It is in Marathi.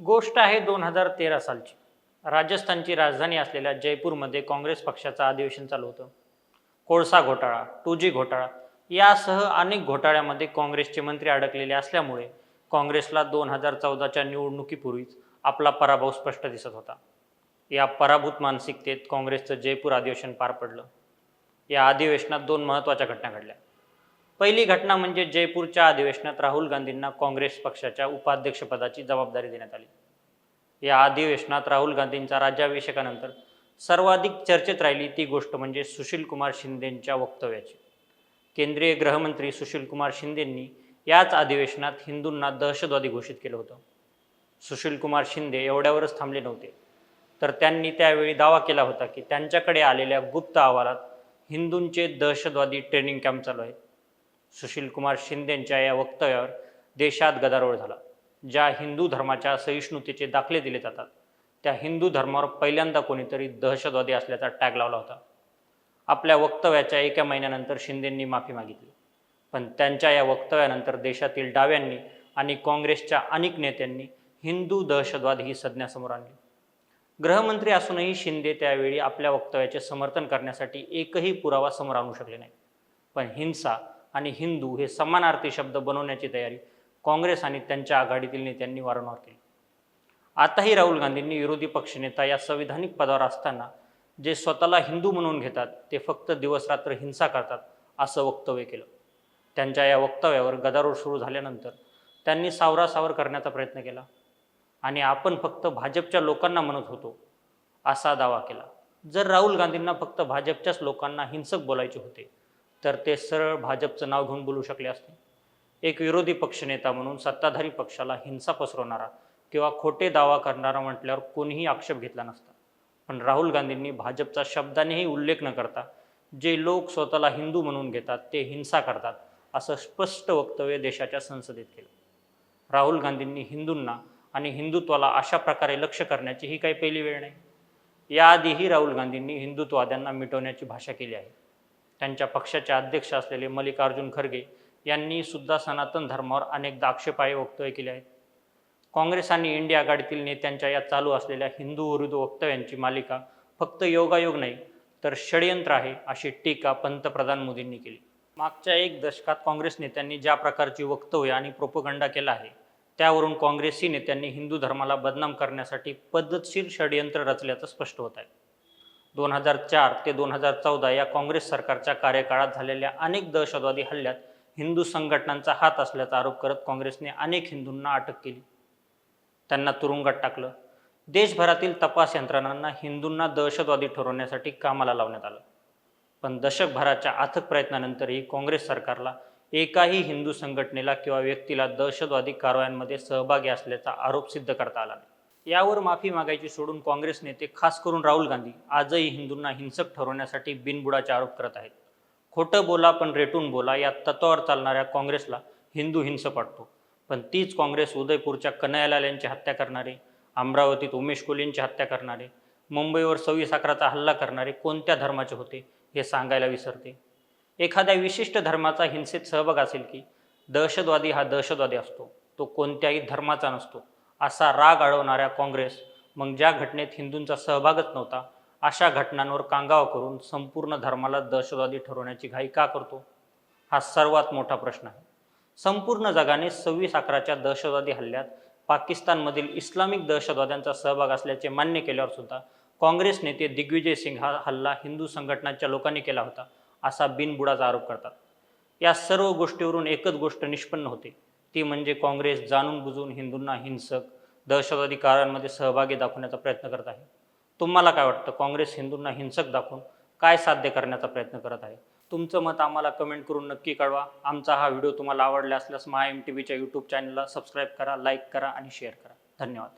गोष्ट आहे दोन हजार तेरा सालची. राजस्थानची राजधानी असलेल्या जयपूरमध्ये काँग्रेस पक्षाचं अधिवेशन चालू होतं. कोळसा घोटाळा टू जी घोटाळा यासह अनेक घोटाळ्यामध्ये काँग्रेसचे मंत्री अडकलेले असल्यामुळे काँग्रेसला दोन हजार चौदाच्या निवडणुकीपूर्वीच आपला पराभव स्पष्ट दिसत होता. या पराभूत मानसिकतेत काँग्रेसचं जयपूर अधिवेशन पार पडलं. या अधिवेशनात दोन महत्त्वाच्या घटना घडल्या. पहिली घटना म्हणजे जयपूरच्या अधिवेशनात राहुल गांधींना काँग्रेस पक्षाच्या उपाध्यक्षपदाची जबाबदारी देण्यात आली. या अधिवेशनात राहुल गांधींचा राज्याभिषेकानंतर सर्वाधिक चर्चेत राहिली ती गोष्ट म्हणजे सुशीलकुमार शिंदेंच्या वक्तव्याची. केंद्रीय गृहमंत्री सुशीलकुमार शिंदेंनी याच अधिवेशनात हिंदूंना दहशतवादी घोषित केलं होतं. सुशीलकुमार शिंदे एवढ्यावरच थांबले नव्हते. तर त्यांनी त्यावेळी दावा केला होता की त्यांच्याकडे आलेल्या गुप्त अहवालात हिंदूंचे दहशतवादी ट्रेनिंग कॅम्प चालू आहे. सुशील कुमार शिंदेंच्या या वक्तव्यावर देशात गदारोळ झाला ज्या हिंदू धर्माच्या सहिष्णुतेचे दाखले दिले जातात. त्या हिंदू धर्मावर पहिल्यांदा कोणीतरी दहशतवादी असल्याचा टॅग लावला होता. आपल्या वक्तव्याच्या एका महिन्यानंतर शिंदेंनी माफी मागितली. पण त्यांच्या या वक्तव्यानंतर देशातील डाव्यांनी आणि काँग्रेसच्या अनेक नेत्यांनी हिंदू दहशतवाद ही संज्ञा समोर आणली. गृहमंत्री असूनही शिंदे त्यावेळी आपल्या वक्तव्याचे समर्थन करण्यासाठी एकही पुरावा समोर आणू शकले नाही पण हिंसा आणि हिंदू हे समानार्थी शब्द बनवण्याची तयारी काँग्रेस आणि त्यांच्या आघाडीतील नेत्यांनी वारंवार केली. आताही राहुल गांधींनी विरोधी पक्षनेता या संविधानिक पदावर असताना जे स्वतःला हिंदू म्हणून घेतात ते फक्त दिवसरात्र हिंसा करतात असं वक्तव्य केलं. त्यांच्या या वक्तव्यावर गदारोळ सुरू झाल्यानंतर त्यांनी सावरासावर करण्याचा प्रयत्न केला. आणि आपण फक्त भाजपच्या लोकांना म्हणत होतो असा दावा केला. जर राहुल गांधींना फक्त भाजपच्याच लोकांना हिंसक बोलायचे होते तर ते सरळ भाजपचं नाव घेऊन बोलू शकले असते. एक विरोधी पक्षनेता म्हणून सत्ताधारी पक्षाला हिंसा पसरवणारा किंवा खोटे दावा करणारा म्हटल्यावर कोणीही आक्षेप घेतला नसता. पण राहुल गांधींनी भाजपचा शब्दानेही उल्लेख न करता जे लोक स्वतःला हिंदू म्हणून घेतात ते हिंसा करतात असं स्पष्ट वक्तव्य देशाच्या संसदेत केलं. राहुल गांधींनी हिंदूंना आणि हिंदुत्वाला अशा प्रकारे लक्ष करण्याची ही काही पहिली वेळ नाही. याआधीही राहुल गांधींनी हिंदुत्ववाद्यांना मिटवण्याची भाषा केली आहे. त्यांच्या पक्षाचे अध्यक्ष असलेले मल्लिकार्जुन खरगे यांनी सुद्धा सनातन धर्मावर अनेकदा आक्षेपाई वक्तव्य केले आहेत. काँग्रेस आणि इंडिया आघाडीतील नेत्यांच्या या चालू असलेल्या हिंदू विरुद्ध वक्तव्यांची मालिका फक्त योगायोग नाही तर षडयंत्र आहे अशी टीका पंतप्रधान मोदींनी केली. मागच्या एक दशकात काँग्रेस नेत्यांनी ज्या प्रकारची वक्तव्य आणि प्रोपगंडा केला आहे त्यावरून काँग्रेसी नेत्यांनी हिंदू धर्माला बदनाम करण्यासाठी पद्धतशीर षडयंत्र रचल्याचं स्पष्ट होत आहे. दोन हजार चार ते दोन हजार चौदा या काँग्रेस सरकारच्या कार्यकाळात झालेल्या अनेक दहशतवादी हल्ल्यात हिंदू संघटनांचा हात असल्याचा आरोप करत काँग्रेसने अनेक हिंदूंना अटक केली. त्यांना तुरुंगात टाकलं. देशभरातील तपास यंत्रणांना हिंदूंना दहशतवादी ठरवण्यासाठी कामाला लावण्यात आलं. पण दशकभराच्या अथक प्रयत्नानंतरही काँग्रेस सरकारला एकाही हिंदू संघटनेला किंवा व्यक्तीला दहशतवादी कारवायांमध्ये सहभागी असल्याचा आरोप सिद्ध करता आला नाही. यावर माफी मागायची सोडून काँग्रेस नेते खास करून राहुल गांधी आजही हिंदूंना हिंसक ठरवण्यासाठी बिनबुडाचे आरोप करत आहेत. खोटं बोला पण रेटून बोला या तत्वावर चालणाऱ्या काँग्रेसला हिंदू हिंस वाटतो. पण तीच काँग्रेस उदयपूरच्या कनयालाल यांची हत्या करणारे अमरावतीत उमेश कोलींची हत्या करणारे मुंबईवर सव्वीस अकराचा हल्ला करणारे कोणत्या धर्माचे होते हे सांगायला विसरते. एखाद्या विशिष्ट धर्माचा हिंसेत सहभाग असेल की दहशतवादी हा दहशतवादी असतो. तो कोणत्याही धर्माचा नसतो. असा राग अडवणाऱ्या काँग्रेस मग ज्या घटनेत हिंदूंचा सहभागच नव्हता अशा घटनांवर कांगावा करून संपूर्ण धर्माला दहशतवादी ठरवण्याची घाई का करतो? हा सर्वात मोठा प्रश्न आहे. संपूर्ण जगाने सव्वीस अकराच्या दहशतवादी हल्ल्यात पाकिस्तानमधील इस्लामिक दहशतवाद्यांचा सहभाग असल्याचे मान्य केल्यावर सुद्धा काँग्रेस नेते दिग्विजय सिंग हा हल्ला हिंदू संघटनांच्या लोकांनी केला होता असा बिनबुडाचा आरोप करतात. या सर्व गोष्टीवरून एकच गोष्ट निष्पन्न होते. ती म्हणजे काँग्रेस जाणून बुजून हिंदूंना हिंसक दहशतवादी कारणांमध्ये सहभागी दाखवण्याचा प्रयत्न करत आहे. तुम्हाला काय वाटतं? काँग्रेस हिंदूंना हिंसक दाखवून काय साध्य करण्याचा प्रयत्न करत आहे? तुमचं मत आम्हाला कमेंट करून नक्की कळवा. आमचा हा व्हिडिओ तुम्हाला आवडला असल्यास महा एम टी व्हीच्या यूट्यूब चॅनलला सबस्क्राईब करा लाईक करा आणि शेअर करा. धन्यवाद.